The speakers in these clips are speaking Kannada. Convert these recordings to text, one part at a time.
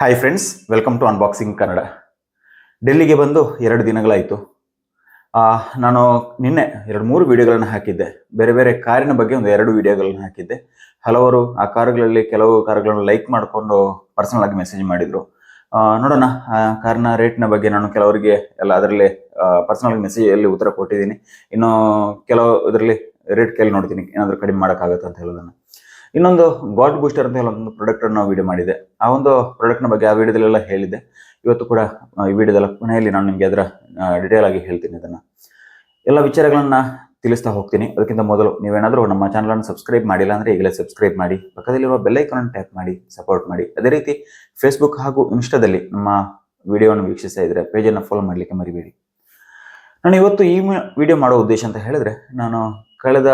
Hi friends welcome to unboxing Kannada ಡೆಲ್ಲಿಗೆ ಬಂದು ಎರಡು ದಿನಗಳಾಯಿತು. ನಾನು ನಿನ್ನೆ ಎರಡು ಮೂರು ವಿಡಿಯೋಗಳನ್ನು ಹಾಕಿದ್ದೆ. ಬೇರೆ ಬೇರೆ ಕಾರಿನ ಬಗ್ಗೆ ಒಂದು ಎರಡು ವಿಡಿಯೋಗಳನ್ನು ಹಾಕಿದ್ದೆ. ಹಲವರು ಆ ಕಾರುಗಳಲ್ಲಿ ಕೆಲವು ಕಾರುಗಳನ್ನು ಲೈಕ್ ಮಾಡಿಕೊಂಡು ಪರ್ಸನಲ್ ಆಗಿ ಮೆಸೇಜ್ ಮಾಡಿದರು. ನೋಡೋಣ, ಆ ಕಾರ್ನ ರೇಟ್ನ ಬಗ್ಗೆ ನಾನು ಕೆಲವರಿಗೆ ಎಲ್ಲ ಅದರಲ್ಲಿ ಪರ್ಸನಲ್ ಆಗಿ ಮೆಸೇಜ್ ಅಲ್ಲಿ ಉತ್ತರ ಕೊಟ್ಟಿದ್ದೀನಿ. ಇನ್ನು ಕೆಲವು ಇದರಲ್ಲಿ ರೇಟ್ ಕೇಳಿ ನೋಡ್ತೀನಿ. ಏನಾದರೂ ಕಡಿಮೆ ಮಾಡೋಕ್ಕಾಗತ್ತೆ ಅಂತ ಹೇಳೋದನ್ನ. ಇನ್ನೊಂದು ಗಾಡ್ ಬೂಸ್ಟರ್ ಅಂತ ಹೇಳೋ ಒಂದು ಪ್ರಾಡಕ್ಟ್ ಅನ್ನು ವಿಡಿಯೋ ಮಾಡಿದೆ. ಆ ಒಂದು ಪ್ರಾಡಕ್ಟ್ನ ಬಗ್ಗೆ ಆ ವಿಡಿಯೋದಲ್ಲೆಲ್ಲ ಹೇಳಿದೆ ಇವತ್ತು ಕೂಡ ಈ ವಿಡಿಯೋದ ಕೊನೆಯಲ್ಲಿ ನಾನು ನಿಮಗೆ ಅದರ ಡಿಟೇಲ್ ಆಗಿ ಹೇಳ್ತೀನಿ ಅದನ್ನು. ಎಲ್ಲ ವಿಚಾರಗಳನ್ನು ತಿಳಿಸ್ತಾ ಹೋಗ್ತೀನಿ. ಅದಕ್ಕಿಂತ ಮೊದಲು ನೀವೇನಾದರೂ ನಮ್ಮ ಚಾನಲನ್ನು ಸಬ್ಸ್ಕ್ರೈಬ್ ಮಾಡಿಲ್ಲ ಅಂದರೆ ಈಗಲೇ ಸಬ್ಸ್ಕ್ರೈಬ್ ಮಾಡಿ, ಪಕ್ಕದಲ್ಲಿರುವ ಬೆಲ್ಲೈಕನ್ ಟ್ಯಾಪ್ ಮಾಡಿ ಸಪೋರ್ಟ್ ಮಾಡಿ. ಅದೇ ರೀತಿ ಫೇಸ್ಬುಕ್ ಹಾಗೂ ಇನ್ಸ್ಟಾದಲ್ಲಿ ನಮ್ಮ ವಿಡಿಯೋವನ್ನು ವೀಕ್ಷಿಸ್ತಾ ಇದ್ದರೆ ಪೇಜನ್ನು ಫಾಲೋ ಮಾಡಲಿಕ್ಕೆ ಮರಿಬೇಡಿ. ನಾನು ಇವತ್ತು ಈ ವಿಡಿಯೋ ಮಾಡೋ ಉದ್ದೇಶ ಅಂತ ಹೇಳಿದ್ರೆ, ನಾನು ಕಳೆದ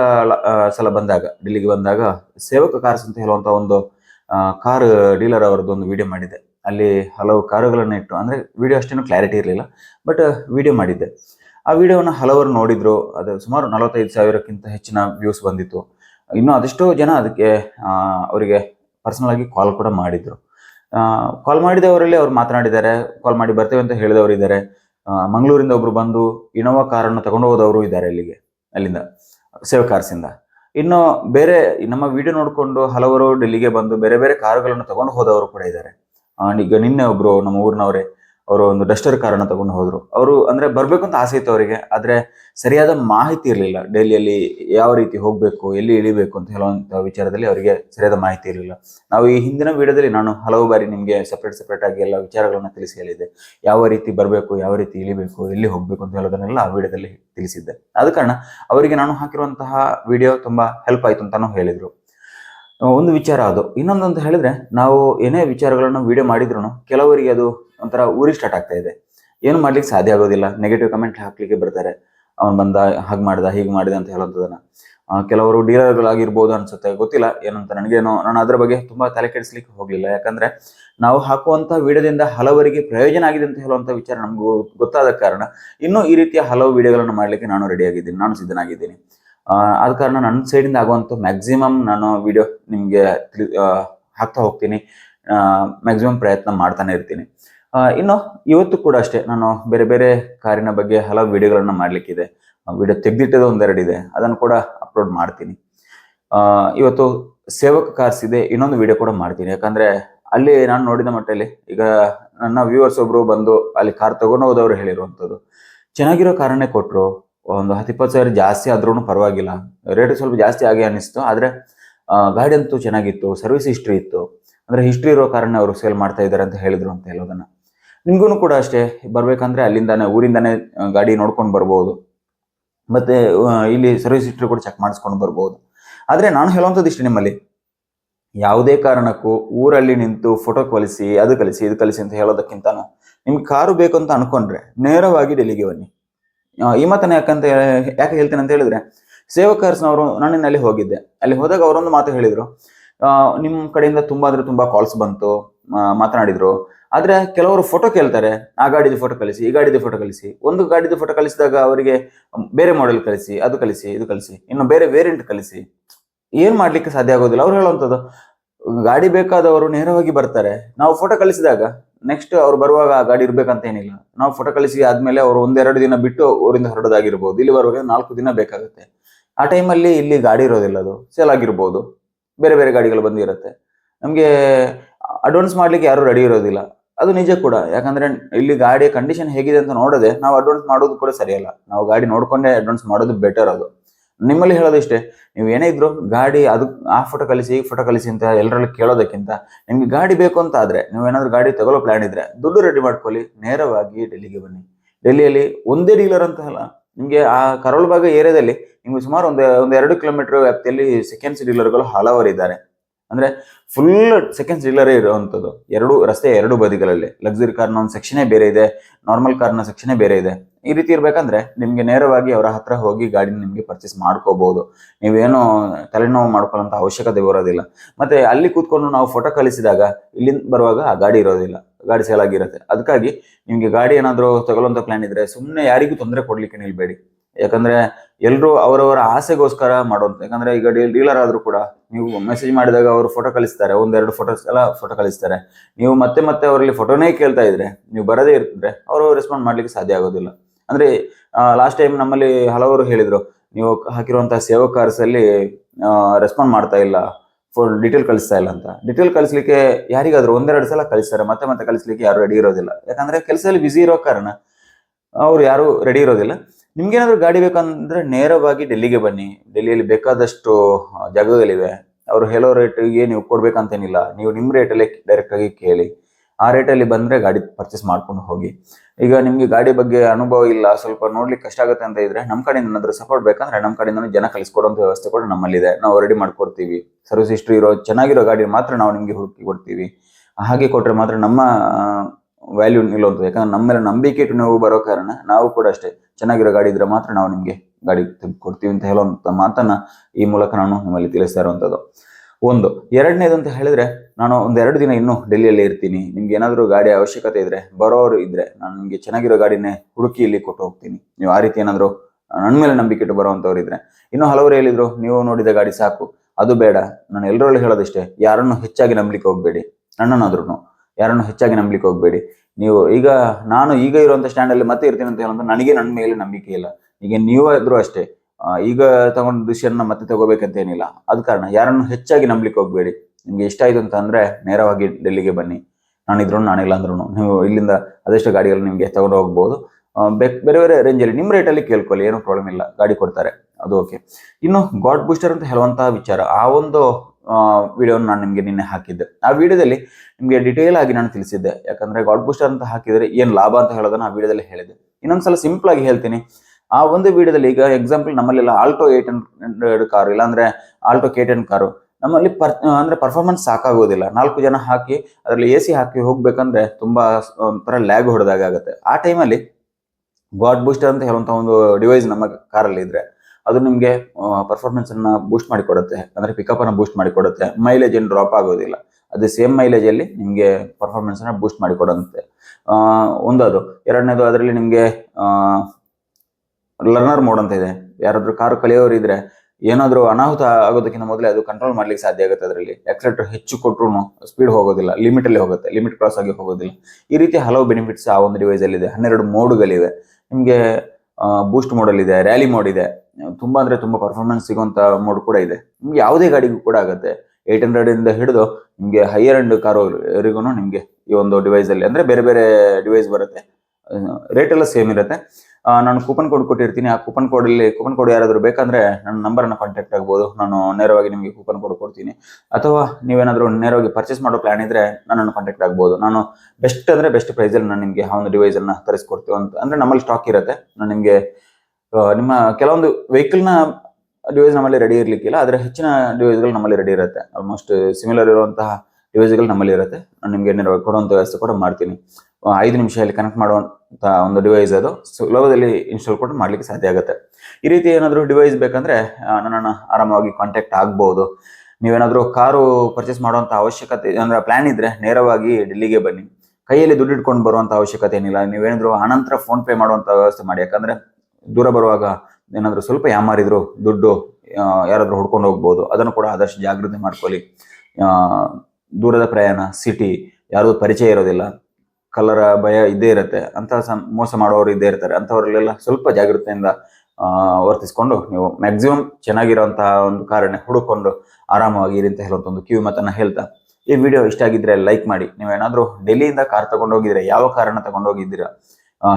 ಸಲ ಬಂದಾಗ, ಡೆಲ್ಲಿಗೆ ಬಂದಾಗ ಸೇವಕ ಕಾರ್ಸ್ ಅಂತ ಹೇಳುವಂತ ಒಂದು ಕಾರ್ ಡೀಲರ್ ಅವರದ್ದು ಒಂದು ವಿಡಿಯೋ ಮಾಡಿದ್ದೆ. ಅಲ್ಲಿ ಹಲವು ಕಾರುಗಳನ್ನು ಇಟ್ಟು, ಅಂದ್ರೆ ವಿಡಿಯೋ ಅಷ್ಟೇನು ಕ್ಲಾರಿಟಿ ಇರಲಿಲ್ಲ ಬಟ್ ವಿಡಿಯೋ ಮಾಡಿದ್ದೆ. ಆ ವಿಡಿಯೋವನ್ನು ಹಲವರು ನೋಡಿದ್ರು, ಅದು ಸುಮಾರು ನಲವತ್ತೈದು ಸಾವಿರಕ್ಕಿಂತ ಹೆಚ್ಚಿನ ವ್ಯೂಸ್ ಬಂದಿತ್ತು. ಇನ್ನೂ ಅದೆಷ್ಟೋ ಜನ ಅದಕ್ಕೆ ಅವರಿಗೆ ಪರ್ಸನಲ್ ಆಗಿ ಕಾಲ್ ಕೂಡ ಮಾಡಿದ್ರು. ಕಾಲ್ ಮಾಡಿದವರಲ್ಲಿ ಅವ್ರು ಮಾತನಾಡಿದ್ದಾರೆ ಕಾಲ್ ಮಾಡಿ ಬರ್ತೇವೆ ಅಂತ ಹೇಳಿದವರು ಇದ್ದಾರೆ ಮಂಗಳೂರಿಂದ ಒಬ್ರು ಬಂದು ಇನೋವಾ ಕಾರನ್ನು ತಗೊಂಡು ಹೋದವರು ಇದ್ದಾರೆ ಅಲ್ಲಿಗೆ, ಅಲ್ಲಿಂದ. ಸೇವ್ ಕಾರ್ಸಿಂದ ಇನ್ನು ಬೇರೆ ನಮ್ಮ ವಿಡಿಯೋ ನೋಡಿಕೊಂಡು ಹಲವರು ಡೆಲ್ಲಿಗೆ ಬಂದು ಬೇರೆ ಬೇರೆ ಕಾರುಗಳನ್ನು ತಗೊಂಡು ಹೋದವರು ಕೂಡ ಇದ್ದಾರೆ. ಈಗ ನಿನ್ನೆ ಒಬ್ರು ನಮ್ಮ ಊರಿನವರೇ ಅವರು ಒಂದು ಡಸ್ಟರ್ ಕಾರನ್ನು ತಗೊಂಡು ಹೋದರು. ಅವರು ಅಂದ್ರೆ ಬರಬೇಕು ಅಂತ ಆಸೆ ಇತ್ತು ಅವರಿಗೆ. ಆದ್ರೆ ಸರಿಯಾದ ಮಾಹಿತಿ ಇರಲಿಲ್ಲ. ಡೆಲ್ಲಿಯಲ್ಲಿ ಯಾವ ರೀತಿ ಹೋಗಬೇಕು, ಎಲ್ಲಿ ಇಳಿಬೇಕು ಅಂತ ಹೇಳುವಂತ ವಿಚಾರದಲ್ಲಿ ಅವರಿಗೆ ಸರಿಯಾದ ಮಾಹಿತಿ ಇರಲಿಲ್ಲ. ನಾವು ಈ ಹಿಂದಿನ ವಿಡಿಯೋದಲ್ಲಿ ನಾನು ಹಲವು ಬಾರಿ ನಿಮಗೆ ಸಪ್ರೇಟ್ ಸಪ್ರೇಟ್ ಆಗಿ ಎಲ್ಲ ವಿಚಾರಗಳನ್ನು ತಿಳಿಸಿ ಹೇಳಿದ್ದೆ. ಯಾವ ರೀತಿ ಬರಬೇಕು, ಯಾವ ರೀತಿ ಇಳಿಬೇಕು, ಎಲ್ಲಿ ಹೋಗಬೇಕು ಅಂತ ಹೇಳೋದನ್ನೆಲ್ಲ ಆ ವಿಡಿಯೋದಲ್ಲಿ ತಿಳಿಸಿದ್ದೆ. ಆದ ಕಾರಣ ಅವರಿಗೆ ನಾನು ಹಾಕಿರುವಂತಹ ವಿಡಿಯೋ ತುಂಬಾ ಹೆಲ್ಪ್ ಆಯ್ತು ಅಂತಲೂ ಹೇಳಿದ್ರು. ಒಂದು ವಿಚಾರ ಅದು. ಇನ್ನೊಂದು ಅಂತ ಹೇಳಿದ್ರೆ, ನಾವು ಏನೇ ವಿಚಾರಗಳನ್ನು ವಿಡಿಯೋ ಮಾಡಿದ್ರು ಕೆಲವರಿಗೆ ಅದು ಒಂಥರ ಊರಿ ಸ್ಟಾರ್ಟ್ ಆಗ್ತಾ ಇದೆ. ಏನು ಮಾಡ್ಲಿಕ್ಕೆ ಸಾಧ್ಯ ಆಗೋದಿಲ್ಲ. ನೆಗೆಟಿವ್ ಕಮೆಂಟ್ ಹಾಕ್ಲಿಕ್ಕೆ ಬರ್ತಾರೆ. ಅವನು ಬಂದ, ಹಾಗೆ ಮಾಡ್ದ, ಹೀಗೆ ಮಾಡಿದ ಅಂತ ಹೇಳೋದನ್ನ. ಕೆಲವರು ಡೀಲರ್ಗಳಾಗಿರ್ಬೋದು ಅನ್ಸುತ್ತೆ. ಗೊತ್ತಿಲ್ಲ ಏನಂತ. ನನಗೇನು, ನಾನು ಅದ್ರ ಬಗ್ಗೆ ತುಂಬಾ ತಲೆ ಕೆಡಿಸ್ಲಿಕ್ಕೆ ಹೋಗ್ಲಿಲ್ಲ. ಯಾಕಂದ್ರೆ ನಾವು ಹಾಕುವಂತ ವಿಡಿಯೋದಿಂದ ಹಲವರಿಗೆ ಪ್ರಯೋಜನ ಆಗಿದೆ ಅಂತ ಹೇಳುವಂತ ವಿಚಾರ ನಮ್ಗೆ ಗೊತ್ತಾದ ಕಾರಣ, ಇನ್ನೂ ಈ ರೀತಿಯ ಹಲವು ವಿಡಿಯೋಗಳನ್ನು ಮಾಡ್ಲಿಕ್ಕೆ ನಾನು ರೆಡಿ ಆಗಿದ್ದೀನಿ. ನಾನು ಸಿದ್ಧನಾಗಿದ್ದೀನಿ. ಆದ ಕಾರಣ ನನ್ನ ಸೈಡಿಂದ ಆಗುವಂಥ ಮ್ಯಾಕ್ಸಿಮಮ್ ನಾನು ವಿಡಿಯೋ ನಿಮಗೆ ಹಾಕ್ತಾ ಹೋಗ್ತೀನಿ. ಮ್ಯಾಕ್ಸಿಮಮ್ ಪ್ರಯತ್ನ ಮಾಡ್ತಾನೆ ಇರ್ತೀನಿ. ಇನ್ನು ಇವತ್ತು ಕೂಡ ಅಷ್ಟೇ ನಾನು ಬೇರೆ ಬೇರೆ ಕಾರಿನ ಬಗ್ಗೆ ಹಲವು ವಿಡಿಯೋಗಳನ್ನು ಮಾಡಲಿಕ್ಕಿದೆ. ವಿಡಿಯೋ ತೆಗೆದಿಟ್ಟದ ಒಂದೆರಡಿದೆ. ಅದನ್ನು ಕೂಡ ಅಪ್ಲೋಡ್ ಮಾಡ್ತೀನಿ. ಇವತ್ತು ಸೇವಕ ಕಾರ್ಸ್ ಇದೆ, ಇನ್ನೊಂದು ವಿಡಿಯೋ ಕೂಡ ಮಾಡ್ತೀನಿ. ಯಾಕಂದರೆ ಅಲ್ಲಿ ನಾನು ನೋಡಿದ ಮಟ್ಟಲ್ಲಿ ಈಗ ನನ್ನ ವ್ಯೂವರ್ಸ್ ಒಬ್ಬರು ಬಂದು ಅಲ್ಲಿ ಕಾರ್ ತಗೊಂಡು ಹೋದವರು ಹೇಳಿರುವಂಥದ್ದು ಚೆನ್ನಾಗಿರೋ ಕಾರನ್ನೇ ಕೊಟ್ಟರು ಒಂದು ಹತ್ತು ಇಪ್ಪತ್ತು ಸಾವಿರ ಜಾಸ್ತಿ ಆದ್ರೂ ಪರವಾಗಿಲ್ಲ. ರೇಟ್ ಸ್ವಲ್ಪ ಜಾಸ್ತಿ ಆಗಿ ಅನಿಸ್ತು ಆದ್ರೆ ಗಾಡಿ ಅಂತೂ ಚೆನ್ನಾಗಿತ್ತು. ಸರ್ವಿಸ್ ಹಿಸ್ಟ್ರಿ ಇತ್ತು. ಅಂದ್ರೆ ಹಿಸ್ಟ್ರಿ ಇರೋ ಕಾರಣ ಅವರು ಸೇಲ್ ಮಾಡ್ತಾ ಇದ್ದಾರೆ ಅಂತ ಹೇಳಿದ್ರು ಅಂತ ಹೇಳೋದನ್ನ. ನಿಮ್ಗೂ ಕೂಡ ಅಷ್ಟೇ. ಬರಬೇಕಂದ್ರೆ ಅಲ್ಲಿಂದಾನೆ, ಊರಿಂದಾನೆ ಗಾಡಿ ನೋಡ್ಕೊಂಡು ಬರ್ಬೋದು. ಮತ್ತೆ ಇಲ್ಲಿ ಸರ್ವಿಸ್ ಹಿಸ್ಟ್ರಿ ಕೂಡ ಚೆಕ್ ಮಾಡಿಸ್ಕೊಂಡು ಬರ್ಬೋದು. ಆದ್ರೆ ನಾನು ಹೇಳುವಂಥದ್ದು ಇಷ್ಟೇ ನಿಮ್ಮಲ್ಲಿ. ಯಾವುದೇ ಕಾರಣಕ್ಕೂ ಊರಲ್ಲಿ ನಿಂತು ಫೋಟೋ ಕಲಿಸಿ ಅದು ಕಲಿಸಿ ಇದು ಕಲಿಸಿ ಅಂತ ಹೇಳೋದಕ್ಕಿಂತನೂ ನಿಮ್ಗೆ ಕಾರು ಬೇಕು ಅಂತ ಅನ್ಕೊಂಡ್ರೆ ನೇರವಾಗಿ ಡೆಲ್ಲಿಗೆ ಬನ್ನಿ. ಈ ಮಾತನ್ನ ಯಾಕಂತ ಯಾಕೆ ಹೇಳ್ತೇನೆ ಅಂತ ಹೇಳಿದ್ರೆ, ಸೇವಕರ್ಸ್ನವರು ನಾನು ಅಲ್ಲಿ ಹೋಗಿದ್ದೆ. ಅಲ್ಲಿ ಹೋದಾಗ ಅವರೊಂದು ಮಾತು ಹೇಳಿದ್ರು ನಿಮ್ಮ ನಿಮ್ ಕಡೆಯಿಂದ ತುಂಬಾ ಅಂದ್ರೆ ತುಂಬಾ ಕಾಲ್ಸ್ ಬಂತು ಮಾತನಾಡಿದ್ರು. ಆದ್ರೆ ಕೆಲವರು ಫೋಟೋ ಕೇಳ್ತಾರೆ, ಆ ಗಾಡಿದು ಫೋಟೋ ಕಳಿಸಿ, ಈ ಗಾಡಿದು ಫೋಟೋ ಕಳಿಸಿ. ಒಂದು ಗಾಡಿದು ಫೋಟೋ ಕಳಿಸಿದಾಗ ಅವರಿಗೆ ಬೇರೆ ಮಾಡೆಲ್ ಕಳಿಸಿ, ಅದು ಕಳಿಸಿ, ಇದು ಕಳಿಸಿ, ಇನ್ನು ಬೇರೆ ವೇರಿಯಂಟ್ ಕಳಿಸಿ. ಏನ್ ಮಾಡ್ಲಿಕ್ಕೆ ಸಾಧ್ಯ ಆಗೋದಿಲ್ಲ? ಅವ್ರು ಹೇಳುವಂಥದ್ದು, ಗಾಡಿ ಬೇಕಾದವರು ನೇರವಾಗಿ ಬರ್ತಾರೆ. ನಾವು ಫೋಟೋ ಕಳಿಸಿದಾಗ ನೆಕ್ಸ್ಟ್ ಅವ್ರು ಬರುವಾಗ ಆ ಗಾಡಿ ಇರ್ಬೇಕಂತ ಏನಿಲ್ಲ. ನಾವು ಫೋಟೋ ಕಳಿಸಿ ಆದ್ಮೇಲೆ ಅವ್ರು ಒಂದೆರಡು ದಿನ ಬಿಟ್ಟು ಊರಿಂದ ಹೊರಡೋದಾಗಿರ್ಬೋದು. ಇಲ್ಲಿ ಬರುವಾಗ ನಾಲ್ಕು ದಿನ ಬೇಕಾಗುತ್ತೆ. ಆ ಟೈಮಲ್ಲಿ ಇಲ್ಲಿ ಗಾಡಿ ಇರೋದಿಲ್ಲ ಅದು. ಸೇಲ್ ಆಗಿರ್ಬೋದು. ಬೇರೆ ಬೇರೆ ಗಾಡಿಗಳು ಬಂದಿರುತ್ತೆ. ನಮಗೆ ಅಡ್ವಾನ್ಸ್ ಮಾಡ್ಲಿಕ್ಕೆ ಯಾರು ರೆಡಿ ಇರೋದಿಲ್ಲ. ಅದು ನಿಜ ಕೂಡ. ಯಾಕಂದ್ರೆ ಇಲ್ಲಿ ಗಾಡಿಯ ಕಂಡೀಷನ್ ಹೇಗಿದೆ ಅಂತ ನೋಡದೆ ನಾವು ಅಡ್ವಾನ್ಸ್ ಮಾಡೋದು ಕೂಡ ಸರಿಯಲ್ಲ. ನಾವು ಗಾಡಿ ನೋಡ್ಕೊಂಡೆ ಅಡ್ವಾನ್ಸ್ ಮಾಡೋದು ಬೆಟರ್ ಅದು. ನಿಮ್ಮಲ್ಲಿ ಹೇಳೋದಿಷ್ಟೇ, ನೀವು ಏನೇ ಇದ್ರು ಗಾಡಿ ಅದು ಆ ಫೋಟೋ ಕಲಿಸಿ ಈ ಫೋಟೋ ಕಲಿಸಿ ಅಂತ ಎಲ್ಲರಲ್ಲಿ ಕೇಳೋದಕ್ಕಿಂತ ನಿಮ್ಗೆ ಗಾಡಿ ಬೇಕು ಅಂತ ಆದ್ರೆ ನೀವು ಏನಾದ್ರು ಗಾಡಿ ತಗೊಳ್ಳೋ ಪ್ಲಾನ್ ಇದ್ರೆ ದುಡ್ಡು ರೆಡಿ ಮಾಡ್ಕೊಳ್ಳಿ, ನೇರವಾಗಿ ಡೆಲ್ಲಿಗೆ ಬನ್ನಿ. ಡೆಲ್ಲಿಯಲ್ಲಿ ಒಂದೇ ಡೀಲರ್ ಅಂತ ಅಲ್ಲ, ನಿಮ್ಗೆ ಆ ಕರೋಳ ಭಾಗ ಏರಿಯಾದಲ್ಲಿ ನಿಮ್ಗೆ ಸುಮಾರು ಒಂದು ಒಂದು ಎರಡು ಕಿಲೋಮೀಟರ್ ವ್ಯಾಪ್ತಿಯಲ್ಲಿ ಸೆಕೆಂಡ್ಸ್ ಡೀಲರ್ಗಳು ಹಲವರಿದ್ದಾರೆ ಅಂದ್ರೆ ಫುಲ್ ಸೆಕೆಂಡ್ಸ್ ಡೀಲರೇ ಇರುವಂಥದ್ದು ಎರಡು, ರಸ್ತೆ ಎರಡು ಬದಿಗಳಲ್ಲಿ. ಲಕ್ಸುರಿ ಕಾರ್ನ ಒಂದು ಸೆಕ್ಷನೇ ಬೇರೆ ಇದೆ ನಾರ್ಮಲ್ ಕಾರ್ನ ಸೆಕ್ಷನೇ ಬೇರೆ ಇದೆ. ಈ ರೀತಿ ಇರ್ಬೇಕಂದ್ರೆ ನಿಮ್ಗೆ ನೇರವಾಗಿ ಅವರ ಹತ್ರ ಹೋಗಿ ಗಾಡಿನ ನಿಮ್ಗೆ ಪರ್ಚೇಸ್ ಮಾಡ್ಕೋಬಹುದು ನೀವೇನು ತಲೆನೋವು ಮಾಡ್ಕೊಳ್ಳೋಂಥ ಅವಶ್ಯಕತೆ ಬರೋದಿಲ್ಲ. ಮತ್ತೆ ಅಲ್ಲಿ ಕೂತ್ಕೊಂಡು ನಾವು ಫೋಟೋ ಕಳಿಸಿದಾಗ ಇಲ್ಲಿಂದ ಬರುವಾಗ ಆ ಗಾಡಿ ಇರೋದಿಲ್ಲ. ಗಾಡಿ ಸೇಲ್ ಆಗಿರುತ್ತೆ. ಅದಕ್ಕಾಗಿ ನಿಮ್ಗೆ ಗಾಡಿ ಏನಾದರೂ ತಗೊಳ್ಳೋಂಥ ಪ್ಲಾನ್ ಇದ್ರೆ ಸುಮ್ಮನೆ ಯಾರಿಗೂ ತೊಂದರೆ ಕೊಡ್ಲಿಕ್ಕೆ ನಿಲ್ಬೇಡಿ. ಯಾಕಂದ್ರೆ ಎಲ್ಲರೂ ಅವರವರ ಆಸೆಗೋಸ್ಕರ ಮಾಡುವಂತ ಯಾಕಂದ್ರೆ ಈಗ ಡೀಲರ್ ಆದ್ರೂ ಕೂಡ ನೀವು ಮೆಸೇಜ್ ಮಾಡಿದಾಗ ಅವರು ಫೋಟೋ ಕಳಿಸ್ತಾರೆ, ಒಂದೆರಡು ಫೋಟೋಸ್ ಎಲ್ಲ ಫೋಟೋ ಕಳಿಸ್ತಾರೆ. ನೀವು ಮತ್ತೆ ಮತ್ತೆ ಅವರಲ್ಲಿ ಫೋಟೋನೇ ಕೇಳ್ತಾ ಇದ್ರೆ, ನೀವು ಬರದೇ ಇರ್ತಿದ್ರೆ ಅವರು ರೆಸ್ಪಾಂಡ್ ಮಾಡ್ಲಿಕ್ಕೆ ಸಾಧ್ಯ ಆಗೋದಿಲ್ಲ. ಅಂದ್ರೆ ಲಾಸ್ಟ್ ಟೈಮ್ ನಮ್ಮಲ್ಲಿ ಹಲವರು ಹೇಳಿದ್ರು, ನೀವು ಹಾಕಿರುವಂತಹ ಸೇವ್ ಕಾರ್ಸ್ ಅಲ್ಲಿ ರೆಸ್ಪಾಂಡ್ ಮಾಡ್ತಾ ಇಲ್ಲ ಫುಲ್ ಡೀಟೇಲ್ ಕಳಿಸ್ತಾ ಇಲ್ಲ ಅಂತ. ಡೀಟೇಲ್ ಕಳಿಸ್ಲಿಕ್ಕೆ ಯಾರಿಗಾದ್ರೂ ಒಂದೆರಡು ಸಲ ಕಳಿಸ್ತಾರೆ, ಮತ್ತೆ ಮತ್ತೆ ಕಳಿಸ್ಲಿಕ್ಕೆ ಯಾರು ರೆಡಿ ಇರೋದಿಲ್ಲ. ಯಾಕಂದ್ರೆ ಕೆಲಸದಲ್ಲಿ ಬಿಸಿ ಇರೋ ಕಾರಣ, ಅವ್ರು ಯಾರು ರೆಡಿ ಇರೋದಿಲ್ಲ. ನಿಮ್ಗೇನಾದ್ರೂ ಗಾಡಿ ಬೇಕಂದ್ರೆ ನೇರವಾಗಿ ಡೆಲ್ಲಿಗೆ ಬನ್ನಿ. ಡೆಲ್ಲಿಯಲ್ಲಿ ಬೇಕಾದಷ್ಟು ಜಾಗಗಳಿವೆ. ಅವರು ಹೇಳೋ ರೇಟಿಗೆ ನೀವು ಕೊಡ್ಬೇಕಂತೇನಿಲ್ಲ. ನೀವು ನಿಮ್ಮ ರೇಟಲ್ಲಿ ಡೈರೆಕ್ಟ್ ಆಗಿ ಕೇಳಿ. ಆ ರೇಟಲ್ಲಿ ಬಂದ್ರೆ ಗಾಡಿ ಪರ್ಚೇಸ್ ಮಾಡ್ಕೊಂಡು ಹೋಗಿ. ಈಗ ನಿಮಗೆ ಗಾಡಿ ಬಗ್ಗೆ ಅನುಭವ ಇಲ್ಲ, ಸ್ವಲ್ಪ ನೋಡ್ಲಿಕ್ಕೆ ಕಷ್ಟ ಆಗುತ್ತೆ ಅಂತ ಇದ್ರೆ ನಮ್ಮ ಕಡೆಯಿಂದ ಏನಾದ್ರೂ ಸಪೋರ್ಟ್ ಬೇಕಂದ್ರೆ ನಮ್ಮ ಕಡೆಯಿಂದ ಜನ ಕಳಿಸ್ಕೊಡುವಂತ ವ್ಯವಸ್ಥೆ ಕೂಡ ನಮ್ಮಲ್ಲಿದೆ ನಾವು ರೆಡಿ ಮಾಡ್ಕೊಡ್ತೀವಿ. ಸರ್ವಿಸ್ ಹಿಸ್ಟ್ರಿ ಇರೋ ಚೆನ್ನಾಗಿರೋ ಗಾಡಿ ಮಾತ್ರ ನಾವು ನಿಮಗೆ ಹುಡುಕಿ ಕೊಡ್ತೀವಿ. ಹಾಗೆ ಕೊಟ್ಟರೆ ಮಾತ್ರ ನಮ್ಮ ವ್ಯಾಲ್ಯೂ ನಿಲ್ಲುವಂಥದ್ದು. ಯಾಕಂದ್ರೆ ನಮ್ಮ ಮೇಲೆ ನಂಬಿಕೆ ಇಟ್ಟು ನೀವು ಬರೋ ಕಾರಣ ನಾವು ಕೂಡ ಅಷ್ಟೇ ಚೆನ್ನಾಗಿರೋ ಗಾಡಿ ಇದ್ರೆ ಮಾತ್ರ ನಾವು ನಿಮಗೆ ಗಾಡಿ ಕೊಡ್ತೀವಿ ಅಂತ ಹೇಳುವಂಥ ಮಾತನ್ನ ಈ ಮೂಲಕ ನಾನು ನಿಮ್ಮಲ್ಲಿ ತಿಳಿಸ್ತಾ ಇರುವಂಥದ್ದು. ಒಂದು. ಎರಡನೇದು ಅಂತ ಹೇಳಿದ್ರೆ, ನಾನು ಒಂದು ಎರಡು ದಿನ ಇನ್ನೂ ಡೆಲ್ಲಿಯಲ್ಲಿ ಇರ್ತೀನಿ. ನಿಮ್ಗೆ ಏನಾದರೂ ಗಾಡಿ ಅವಶ್ಯಕತೆ ಇದ್ರೆ, ಬರೋರು ಇದ್ರೆ, ನಾನು ನಿಮಗೆ ಚೆನ್ನಾಗಿರೋ ಗಾಡಿನೇ ಹುಡುಕಿ ಇಲ್ಲಿ ಕೊಟ್ಟು ಹೋಗ್ತೀನಿ. ನೀವು ಆ ರೀತಿ ಏನಾದರೂ ನನ್ನ ಮೇಲೆ ನಂಬಿಕೆ ಇಟ್ಟು ಬರುವಂತವ್ರು ಇದ್ರೆ. ಇನ್ನು ಹಲವರು ಹೇಳಿದ್ರು, ನೀವು ನೋಡಿದ ಗಾಡಿ ಸಾಕು. ಅದು ಬೇಡ. ನಾನು ಎಲ್ಲರಲ್ಲಿ ಹೇಳೋದಿಷ್ಟೇ, ಯಾರನ್ನು ಹೆಚ್ಚಾಗಿ ನಂಬಲಿಕ್ಕೆ ಹೋಗಬೇಡಿ. ನನ್ನನ್ನಾದ್ರೂ ಯಾರನ್ನು ಹೆಚ್ಚಾಗಿ ನಂಬಲಿಕ್ಕೆ ಹೋಗಬೇಡಿ. ನೀವು ಈಗ, ನಾನು ಈಗ ಇರುವಂತ ಸ್ಟ್ಯಾಂಡ್ ಅಲ್ಲಿ ಮತ್ತೆ ಇರ್ತೀನಿ ಅಂತ ಹೇಳೋದು ನನಗೆ ನನ್ನ ಮೇಲೆ ನಂಬಿಕೆ ಇಲ್ಲ. ಈಗ ನೀವಾದ್ರೂ ಅಷ್ಟೇ ಈಗ ತಗೊಂಡ ಡಿಸಿಷನ್ ಮತ್ತೆ ತಗೋಬೇಕಂತ ಏನಿಲ್ಲ ಅದ ಕಾರಣ ಯಾರನ್ನು ಹೆಚ್ಚಾಗಿ ನಂಬಲಿಕ್ಕೆ ಹೋಗಬೇಡಿ. ನಿಮಗೆ ಇಷ್ಟ ಆಯ್ತು ಅಂತ ಅಂದ್ರೆ ನೇರವಾಗಿ ಡೆಲ್ಲಿಗೆ ಬನ್ನಿ. ನಾನು ಇದ್ರು ನಾನಿಲ್ಲ ಅಂದ್ರೂ ನೀವು ಇಲ್ಲಿಂದ ಅದೆಷ್ಟು ಗಾಡಿಗಳು ನಿಮಗೆ ತಗೊಂಡು ಹೋಗ್ಬೋದು. ಬೇರೆ ಬೇರೆ ರೇಂಜಲ್ಲಿ ನಿಮ್ಮ ರೇಟಲ್ಲಿ ಕೇಳ್ಕೊಳ್ಳಿ. ಏನೂ ಪ್ರಾಬ್ಲಮ್ ಇಲ್ಲ. ಗಾಡಿ ಕೊಡ್ತಾರೆ. ಅದು ಓಕೆ ಇನ್ನು ಗಾಡ್ ಬೂಸ್ಟರ್ ಅಂತ ಹೇಳುವಂತಹ ವಿಚಾರ. ಆ ಒಂದು ವಿಡಿಯೋನ ನಾನು ನಿಮಗೆ ನಿನ್ನೆ ಹಾಕಿದ್ದೆ. ಆ ವಿಡಿಯೋದಲ್ಲಿ ನಿಮಗೆ ಡಿಟೇಲ್ ಆಗಿ ನಾನು ತಿಳಿಸಿದ್ದೆ. ಯಾಕಂದ್ರೆ ಗಾಡ್ ಬೂಸ್ಟರ್ ಅಂತ ಹಾಕಿದ್ರೆ ಏನ್ ಲಾಭ ಅಂತ ಹೇಳೋದನ್ನ ಆ ವಿಡಿಯೋದಲ್ಲಿ ಹೇಳಿದೆ ಇನ್ನೊಂದ್ಸಲ ಸಿಂಪಲ್ ಆಗಿ ಹೇಳ್ತೀನಿ. ಆ ಒಂದು ವಿಡಿಯೋದಲ್ಲಿ ಈಗ ಎಕ್ಸಾಂಪಲ್ ನಮ್ಮಲ್ಲೆಲ್ಲ ಆಲ್ಟೋ ಏಟ್ ಹಂಡ್ರೆಡ್ ಕಾರು ಇಲ್ಲಾಂದ್ರೆ ಆಲ್ಟೋ ಕೆ ಟೆನ್ ಕಾರು ನಮ್ಮಲ್ಲಿ ಪರ್ ಅಂದ್ರೆ ಪರ್ಫಾರ್ಮೆನ್ಸ್ ಸಾಕಾಗೋದಿಲ್ಲ. ನಾಲ್ಕು ಜನ ಹಾಕಿ ಅದರಲ್ಲಿ ಎ ಸಿ ಹಾಕಿ ಹೋಗ್ಬೇಕಂದ್ರೆ ತುಂಬಾ ಒಂಥರ ಲ್ಯಾಗ್ ಹೊಡೆದಾಗ ಆಗುತ್ತೆ. ಆ ಟೈಮಲ್ಲಿ ಗಾಡ್ ಬೂಸ್ಟರ್ ಅಂತ ಹೇಳುವಂಥ ಒಂದು ಡಿವೈಸ್ ನಮ್ಮ ಕಾರಲ್ಲಿ ಇದ್ರೆ ಅದು ನಿಮಗೆ ಪರ್ಫಾರ್ಮೆನ್ಸನ್ನು ಬೂಸ್ಟ್ ಮಾಡಿ ಕೊಡುತ್ತೆ ಅಂದ್ರೆ ಪಿಕಪ್ ಅನ್ನ ಬೂಸ್ಟ್ ಮಾಡಿ ಕೊಡುತ್ತೆ ಮೈಲೇಜ್ ಏನು ಡ್ರಾಪ್ ಆಗೋದಿಲ್ಲ. ಅದು ಸೇಮ್ ಮೈಲೇಜ್ ಅಲ್ಲಿ ನಿಮಗೆ ಪರ್ಫಾರ್ಮೆನ್ಸನ್ನು ಬೂಸ್ಟ್ ಮಾಡಿ ಕೊಡುತ್ತೆ ಆ, ಒಂದು ಅದು ಎರಡನೇದು ಅದರಲ್ಲಿ ನಿಮಗೆ ಲರ್ನರ್ ಮೋಡ್ ಅಂತ ಇದೆ. ಯಾರಾದ್ರೂ ಕಾರು ಕಲಿಯೋರು ಇದ್ರೆ ಏನಾದರೂ ಅನಾಹುತ ಆಗೋದಕ್ಕಿಂತ ಮೊದಲೇ ಅದು ಕಂಟ್ರೋಲ್ ಮಾಡ್ಲಿಕ್ಕೆ ಸಾಧ್ಯ ಆಗುತ್ತೆ ಅದರಲ್ಲಿ. ಆಕ್ಸಿಲೇಟರ್ ಹೆಚ್ಚು ಕೊಟ್ಟರು ಸ್ಪೀಡ್ ಹೋಗೋದಿಲ್ಲ ಲಿಮಿಟ್ ಅಲ್ಲಿ ಹೋಗುತ್ತೆ ಲಿಮಿಟ್ ಕ್ರಾಸ್ ಆಗಿ ಹೋಗೋದಿಲ್ಲ. ಈ ರೀತಿ ಹಲವು ಬೆನಿಫಿಟ್ಸ್ ಆ ಒಂದು ಡಿವೈಸ್ ಅಲ್ಲಿ ಇದೆ ಹನ್ನೆರಡು ಮೋಡ್ಗಳಿವೆ ನಿಮಗೆ ಬೂಸ್ಟ್ ಮೋಡಲ್ ಇದೆ ರ್ಯಾಲಿ ಮೋಡ್ ಇದೆ. ತುಂಬಾ ಅಂದ್ರೆ ತುಂಬಾ ಪರ್ಫಾರ್ಮೆನ್ಸ್ ಸಿಗುವಂತ ಮೋಡ್ ಕೂಡ ಇದೆ. ನಿಮ್ಗೆ ಯಾವುದೇ ಗಾಡಿಗೂ ಕೂಡ ಆಗುತ್ತೆ. ಏಟ್ ಹಂಡ್ರೆಡ್ ಇಂದ ಹಿಡಿದು ನಿಮಗೆ ಹೈಯರ್ ಅಂಡ್ ಕಾರುವರೆಗೂ ನಿಮಗೆ ಈ ಒಂದು ಡಿವೈಸ್ ಅಲ್ಲಿ, ಅಂದ್ರೆ ಬೇರೆ ಬೇರೆ ಡಿವೈಸ್ ಬರುತ್ತೆ. ರೇಟ್ ಎಲ್ಲ ಸೇಮ್ ಇರುತ್ತೆ. ನಾನು ಕೂಪನ್ ಕೋಡ್ ಕೊಟ್ಟಿರ್ತೀನಿ. ಆ ಕೂಪನ್ ಕೋಡ್ ಅಲ್ಲಿ ಕೂಪನ್ ಕೋಡ್ ಯಾರಾದರೂ ಬೇಕಂದ್ರೆ ನನ್ನ ನಂಬರ್ ಅನ್ನ ಕಾಂಟ್ಯಾಕ್ಟ್ ಆಗ್ಬೋದು. ನಾನು ನೇರವಾಗಿ ನಿಮಗೆ ಕೂಪನ್ ಕೋಡ್ ಕೊಡ್ತೀನಿ. ಅಥವಾ ನೀವೇನಾದರೂ ನೇರವಾಗಿ ಪರ್ಚೇಸ್ ಮಾಡೋ ಪ್ಲಾನ್ ಇದ್ರೆ ನನ್ನನ್ನು ಕಾಂಟ್ಯಾಕ್ಟ್ ಆಗ್ಬೋದು. ನಾನು ಬೆಸ್ಟ್ ಅಂದ್ರೆ ಬೆಸ್ಟ್ ಪ್ರೈಸ್ ಅಲ್ಲಿ ನಾನು ನಿಮಗೆ ಆ ಒಂದು ಡಿವೈಸ್ ಅನ್ನ ತರಿಸ್ಕೊಡ್ತೀವಿ ಅಂತ. ಅಂದ್ರೆ ನಮ್ಮಲ್ಲಿ ಸ್ಟಾಕ್ ಇರುತ್ತೆ. ನಾನು ನಿಮಗೆ ನಿಮ್ಮ ಕೆಲವೊಂದು ವೆಹಿಕಲ್ನ ಡಿವೈಸ್ ನಮ್ಮಲ್ಲಿ ರೆಡಿ ಇರಲಿಕ್ಕಿಲ್ಲ. ಆದರೆ ಹೆಚ್ಚಿನ ಡಿವೈಸ್ಗಳು ನಮ್ಮಲ್ಲಿ ರೆಡಿ ಇರುತ್ತೆ. ಆಲ್ಮೋಸ್ಟ್ ಸಿಮಿಲರ್ ಇರುವಂತಹ ಡಿವೈಸ್ಗಳು ನಮ್ಮಲ್ಲಿ ಇರುತ್ತೆ. ನಾನು ನಿಮಗೆ ನೇರವಾಗಿ ಕೊಡುವಂತ ವ್ಯವಸ್ಥೆ ಕೂಡ ಮಾಡ್ತೀನಿ. ಐದು ನಿಮಿಷದಲ್ಲಿ ಕನೆಕ್ಟ್ ಮಾಡುವಂತ ಒಂದು ಡಿವೈಸ್ ಅದು. ಸುಲಭದಲ್ಲಿ ಇನ್ಸ್ಟಾಲ್ ಕೊಟ್ಟು ಮಾಡ್ಲಿಕ್ಕೆ ಸಾಧ್ಯ ಆಗುತ್ತೆ. ಈ ರೀತಿ ಏನಾದರೂ ಡಿವೈಸ್ ಬೇಕಂದ್ರೆ ನನ್ನನ್ನು ಆರಾಮವಾಗಿ ಕಾಂಟ್ಯಾಕ್ಟ್ ಆಗ್ಬೋದು. ನೀವೇನಾದರೂ ಕಾರು ಪರ್ಚೇಸ್ ಮಾಡುವಂತ ಅವಶ್ಯಕತೆ, ಅಂದ್ರೆ ಪ್ಲಾನ್ ಇದ್ರೆ ನೇರವಾಗಿ ಡೆಲ್ಲಿಗೆ ಬನ್ನಿ. ಕೈಯಲ್ಲಿ ದುಡ್ಡು ಇಟ್ಕೊಂಡು ಬರುವಂಥ ಅವಶ್ಯಕತೆ ಏನಿಲ್ಲ. ನೀವೇನಾದ್ರು ಆನಂತರ ಫೋನ್ ಪೇ ಮಾಡುವಂತ ವ್ಯವಸ್ಥೆ ಮಾಡಿ. ಯಾಕಂದ್ರೆ ದೂರ ಬರುವಾಗ ಏನಾದರೂ ಸ್ವಲ್ಪ ಯಾಮಾರಿದ್ರು ದುಡ್ಡು ಯಾರಾದರೂ ಹುಡ್ಕೊಂಡು ಹೋಗ್ಬೋದು. ಅದನ್ನು ಕೂಡ ಆದಷ್ಟು ಜಾಗೃತಿ ಮಾಡ್ಕೊಳ್ಳಿ. ದೂರದ ಪ್ರಯಾಣ ಸಿಟಿ ಯಾರ್ದು ಪರಿಚಯ ಇರೋದಿಲ್ಲ. ಕಲ್ಲರ ಭಯ ಇದ್ದೇ ಇರುತ್ತೆ. ಅಂತ ಮೋಸ ಮಾಡೋರು ಇದ್ದೇ ಇರ್ತಾರೆ. ಅಂಥವ್ರಲ್ಲೆಲ್ಲ ಸ್ವಲ್ಪ ಜಾಗೃತೆಯಿಂದ ವರ್ತಿಸ್ಕೊಂಡು ನೀವು ಮ್ಯಾಕ್ಸಿಮಮ್ ಚೆನ್ನಾಗಿರೋಂತಹ ಒಂದು ಕಾರಣ ಹುಡುಕೊಂಡು ಆರಾಮವಾಗಿ ಇರಿ ಅಂತ ಹೇಳುವಂತ ಒಂದು ಕಿವಿ ಮಾತನ್ನ ಹೇಳ್ತಾ. ಈ ವಿಡಿಯೋ ಇಷ್ಟ ಆಗಿದ್ರೆ ಲೈಕ್ ಮಾಡಿ. ನೀವೇನಾದ್ರೂ ಡೆಲ್ಲಿಯಿಂದ ಕಾರ್ ತಗೊಂಡೋಗಿದ್ರೆ ಯಾವ ಕಾರನ್ನ ತಗೊಂಡೋಗಿದ್ದೀರಾ?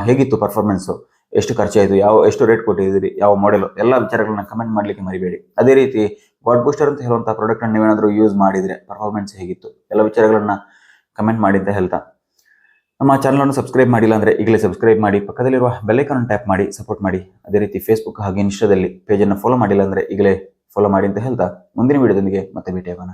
ಹೇಗಿತ್ತು ಪರ್ಫಾರ್ಮೆನ್ಸು ಎಷ್ಟು ಖರ್ಚಾಯಿತು? ಯಾವ, ಎಷ್ಟು ರೇಟ್ ಕೊಟ್ಟಿದ್ದೀರಿ? ಯಾವ ಮಾಡೆಲ್ ಎಲ್ಲ ವಿಚಾರಗಳನ್ನ ಕಮೆಂಟ್ ಮಾಡ್ಲಿಕ್ಕೆ ಮರಿಬೇಡಿ. ಅದೇ ರೀತಿ ಗಾಡ್ ಬೂಸ್ಟರ್ ಅಂತ ಹೇಳುವಂತಹ ಪ್ರಾಡಕ್ಟ್ ನೀವೇನಾದರೂ ನೀವೇನಾದ್ರೂ ಯೂಸ್ ಮಾಡಿದ್ರೆ ಪರ್ಫಾರ್ಮೆನ್ಸ್ ಹೇಗಿತ್ತು? ಎಲ್ಲ ವಿಚಾರಗಳನ್ನ ಕಮೆಂಟ್ ಮಾಡಿ ಅಂತ ಹೇಳ್ತಾ. ನಮ್ಮ ಚಾನಲನ್ನು ಸಬ್ಸ್ಕ್ರೈಬ್ ಮಾಡಿಲ್ಲ ಅಂದರೆ ಈಗಲೇ ಸಬ್ಸ್ಕ್ರೈಬ್ ಮಾಡಿ, ಪಕ್ಕದಲ್ಲಿರುವ ಬೆಲ್ಲೈಕನ್ ಟ್ಯಾಪ್ ಮಾಡಿ ಸಪೋರ್ಟ್ ಮಾಡಿ. ಅದೇ ರೀತಿ ಫೇಸ್ಬುಕ್ ಹಾಗೆ ಇನ್ಸ್ಟಾದಲ್ಲಿ ಪೇಜನ್ನು ಫಾಲೋ ಮಾಡಿಲ್ಲ ಅಂದರೆ ಈಗಲೇ ಫಾಲೋ ಮಾಡಿ ಅಂತ ಹೇಳ್ತಾ ಮುಂದಿನ ವಿಡಿಯೋದೊಂದಿಗೆ ಮತ್ತೆ ಭೇಟಿಯಾಗೋಣ.